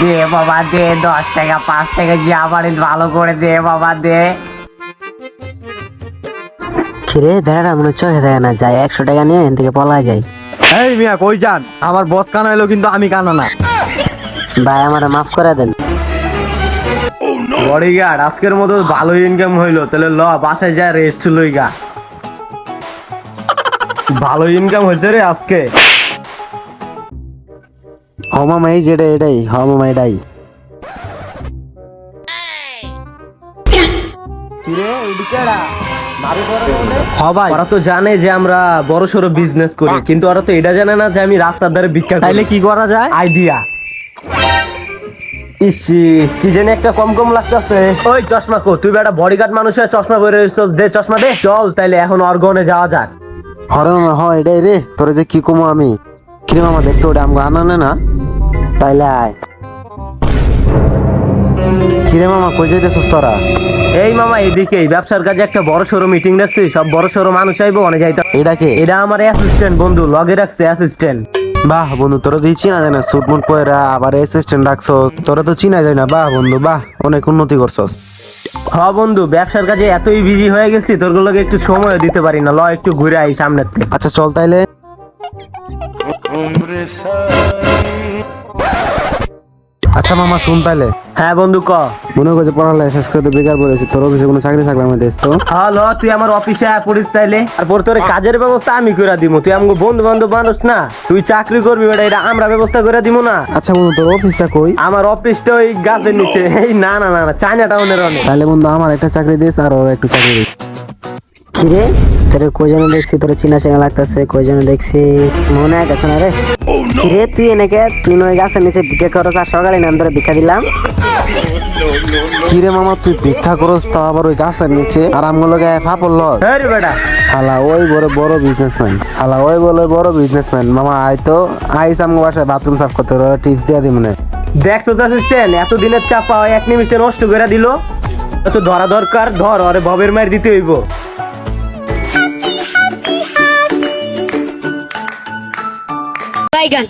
দে বাবা দে দশ টাকা পাঁচ টাকা যে আবার ভালো করে দে বাবা দে। খিরে বেড়াটা মনে চোখে দেয় না যায় একশো টাকা নিয়ে এখান থেকে পলা যায় এই মিয়া কই যান? আমার বস কানা এলো কিন্তু আমি কানা না। ভাই আমার মাফ করে দেন। বডিগার্ড আজকের মতো ভালো ইনকাম হইল তাহলে ল বাসায় যায় রেস্ট লইগা। ভালো ইনকাম হয়েছে রে আজকে। হ মামা এই যেটা এটাই। হ মামা এটাই হ ভাই। ওরা তো জানে যে আমরা বড় সড়ো বিজনেস করি কিন্তু ওরা তো এটা জানে না যে আমি রাস্তার ধারে ভিক্ষা তাইলে কি করা যায়? আইডিয়া ইসি কি জানি একটা কম কম লাগতেছে। ওই চশমা কো তুই বেটা বডিগার্ড মানুষ হয়ে চশমা পরে রইছস, দে চশমা দে। চল তাইলে এখন অর্গনে যাওয়া যাক। হরে মামা হ এটাই রে। তোরে যে কি কমো আমি? কিরে মামা দেখতে ওটা আমাকে আনানে না? তাইলে আয়। কিরে মামা কই যাইতেছিস তোরা? এই মামা এদিকে। ব্যবসার কাজে একটা বড় সড়ো মিটিং রাখছি সব বড় সড়ো মানুষ আইবো অনেক যাইতে এটা কে? এটা আমার অ্যাসিস্ট্যান্ট বন্ধু লগে রাখছে অ্যাসিস্ট্যান্ট বাহ বন্ধু তোরা তুই চিনা যায় না সুট মুট পয়রা আবার অ্যাসিস্ট্যান্ট রাখছো তোরা তো চিনা যায় না বাহ বন্ধু বাহ অনেক উন্নতি করছস। হ বন্ধু ব্যবসার কাজে এতই বিজি হয়ে গেছি তোর গুলোকে একটু সময় দিতে পারি না। ল একটু ঘুরে আই সামনের থেকে আচ্ছা চল তাইলে। আচ্ছা মামা শুন তাইলে। হ্যাঁ বন্ধু ক। মনে করছে পড়ালেখা শেষ করে তো বেকার পড়েছি তোর অফিসে কোনো চাকরি থাকলে আমার দেশ তো। হ্যাঁ ল তুই আমার অফিসে আয় পড়িস তাইলে। তারপর তোর কাজের ব্যবস্থা আমি করে দিব তুই আমাকে বন্ধু বান্ধব মানুষ না। তুই চাকরি করবি বেটা এটা আমরা ব্যবস্থা করে দিব না। আচ্ছা বন্ধু তোর অফিসটা কই? আমার অফিসটা ওই গাছের নিচে। এই না না না না চায়না টাউনের অনেক। তাহলে বন্ধু আমার একটা চাকরি দিস আর ওর একটু চাকরি দিস। কিরে? তোরে কয়জন দেখছি? তোর চিনা চিনা লাগতেছে কয়জন দেখছি? মনে হয় না রে। কিরে তুই এনেকে তুই ওই গাছের নিচে ভিক্ষা আর সকালে নাম ধরে ভিক্ষা দিলাম। কিরে মামা তুই ভিক্ষা করস তো আবার ওই গাছের নিচে? আর আমগুলো গায়ে ফা পড়ল হ্যাঁ বেটা। হালা ওই বড় বড় বিজনেসম্যান হালা ওই বলে বড় বিজনেসম্যান মামা আয় তো। আইস আমগো বাসায় বাথরুম সাফ করতে। টিপস দিয়া দি মনে দেখছ অ্যাসিস্ট্যান্ট এতদিনের চাপা হয় এক নিমিষে নষ্ট করে দিল। তো ধরা দরকার ধর আরে ভবের মায়ের দিতে হইব। বাইগান